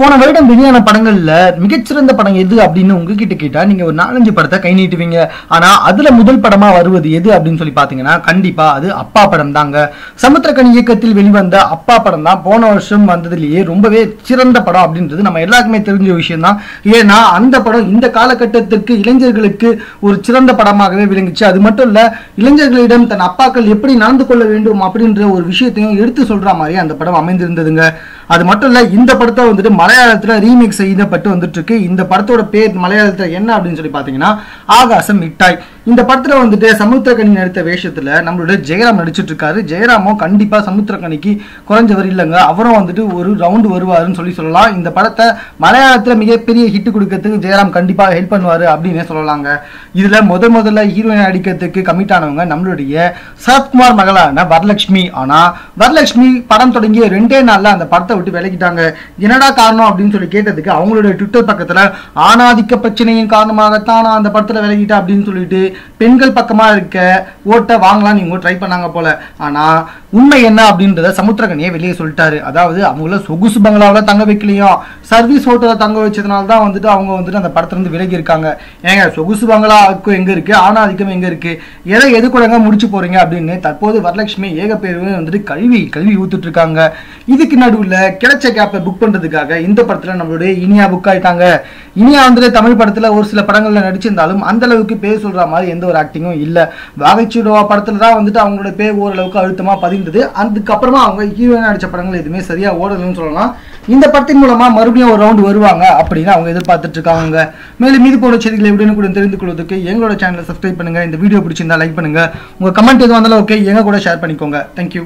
போன வருடம் வெளியான படங்கள்ல மிகச்சிறந்த படம் எது அப்படின்னு உங்ககிட்ட கேட்டா நீங்க ஒரு நாலஞ்சு படத்தை கை நீட்டுவீங்க. ஆனா அதுல முதல் படமா வருவது எது அப்படின்னு சொல்லி பாத்தீங்கன்னா கண்டிப்பா அது அப்பா படம் தாங்க. சமுத்திரக்கனி இயக்கத்தில் வெளிவந்த அப்பா படம் தான். போன வருஷம் வந்ததுலயே ரொம்பவே சிறந்த படம் அப்படின்றது நம்ம எல்லாருக்குமே தெரிஞ்ச விஷயம் தான் ஏன்னா அந்த படம் இந்த காலகட்டத்திற்கு இளைஞர்களுக்கு ஒரு சிறந்த படமாகவே விளங்குச்சு. அது மட்டும் இல்ல இளைஞர்களிடம் தன் அப்பாக்கள் எப்படி நடந்து கொள்ள வேண்டும் அப்படின்ற ஒரு விஷயத்தையும் எடுத்து சொல்ற மாதிரி அந்த படம் அமைந்திருந்ததுங்க. அது மட்டும் இல்லை இந்த படத்தை வந்துட்டு மலையாளத்தில் ரீமேக் செய்யப்பட்டு வந்துட்டு இருக்கு. இந்த படத்தோட பேர் மலையாளத்தில் என்ன அப்படின்னு சொல்லி பார்த்தீங்கன்னா ஆகாசம் மிட்டாய். இந்த படத்துல வந்துட்டு சமுத்திரக்கணி நடித்த வேஷத்துல நம்மளோட ஜெயராம் நடிச்சிட்டு இருக்காரு ஜெயராமும் கண்டிப்பா சமுத்திரக்கணிக்கு குறைஞ்சவர் இல்லைங்க. அவரும் வந்துட்டு ஒரு ரவுண்டு வருவாருன்னு சொல்லி சொல்லலாம். இந்த படத்தை மலையாளத்துல மிகப்பெரிய ஹிட் கொடுக்கறதுக்கு ஜெயராம் கண்டிப்பா ஹெல்ப் பண்ணுவாரு அப்படின்னே சொல்லலாங்க. இதுல முத முதல்ல ஹீரோயின் அடிக்கிறதுக்கு கமிட் ஆனவங்க நம்மளுடைய சரத்குமார் மகளான வரலட்சுமி. ஆனா வரலட்சுமி படம் தொடங்கிய ரெண்டே நாள்ல அந்த படத்தை விட்டு விலகிட்டாங்க. என்னடா காரணம் அப்படின்னு சொல்லி கேட்டதுக்கு அவங்களுடைய ட்விட்டர் பக்கத்துல ஆணாதிக்க பிரச்சனையின் காரணமாகத்தான் நான் அந்த படத்துல விலகிட்டேன் அப்படின்னு சொல்லிட்டு பெண்கள் பக்கமா இருக்க ஓட்டை வாங்கலாம்னு இவங்க ட்ரை பண்ணாங்க போல. ஆனா உண்மை என்ன அப்படின்றத சமுத்திரகனியை வெளியே சொல்லிட்டாரு. அதாவது அவங்கள சொகுசு பங்களாவில் தங்க வைக்கலையும் சர்வீஸ் ஹோட்டலில் தங்க வச்சதுனால தான் வந்துட்டு அவங்க வந்துட்டு அந்த படத்துலேருந்து விலகி இருக்காங்க. ஏங்க சொகுசு பங்களாவுக்கு எங்க இருக்கு? ஆணாதிக்கம் எங்கே இருக்கு? எதை எது கூடங்க முடிச்சு போறீங்க அப்படின்னு தற்போது வரலட்சுமி ஏக பேருமே வந்துட்டு கல்வி கல்வி ஊத்துட்டு இருக்காங்க. இதுக்கு நடுவில் கிடைச்ச கேப்பை புக் பண்ணுறதுக்காக இந்த படத்தில் நம்மளுடைய இனியா புக் ஆயிட்டாங்க. இனியா வந்துட்டு தமிழ் படத்தில் ஒரு சில படங்களில் நடிச்சிருந்தாலும் அந்த அளவுக்கு பேர் சொல்ற மாதிரி எந்த ஒரு ஆக்டிங்கும் இல்லை. வாகைச்சூடவா படத்தில் தான் வந்துட்டு அவங்களோட பேர் ஓரளவுக்கு அழுத்தமாக பதிவு இருந்தது. அதுக்கப்புறமா அவங்க ஹீரோயின் அடிச்ச படங்கள் எதுவுமே சரியா ஓடலன்னு சொல்லலாம். இந்த படத்தின் மூலமா மறுபடியும் ஒரு ரவுண்ட் வருவாங்க அப்படின்னு அவங்க எதிர்பார்த்துட்டு இருக்காங்க. மேலும் மீது போன செய்திகளை கூட தெரிந்து கொள்வதற்கு எங்களோட சேனலை சப்ஸ்கிரைப் பண்ணுங்க. இந்த வீடியோ பிடிச்சிருந்தா லைக் பண்ணுங்க. உங்க கமெண்ட் எதுவும் வந்தாலும் ஓகே எங்க கூட ஷேர் பண்ணிக்கோங்க. தேங்க்யூ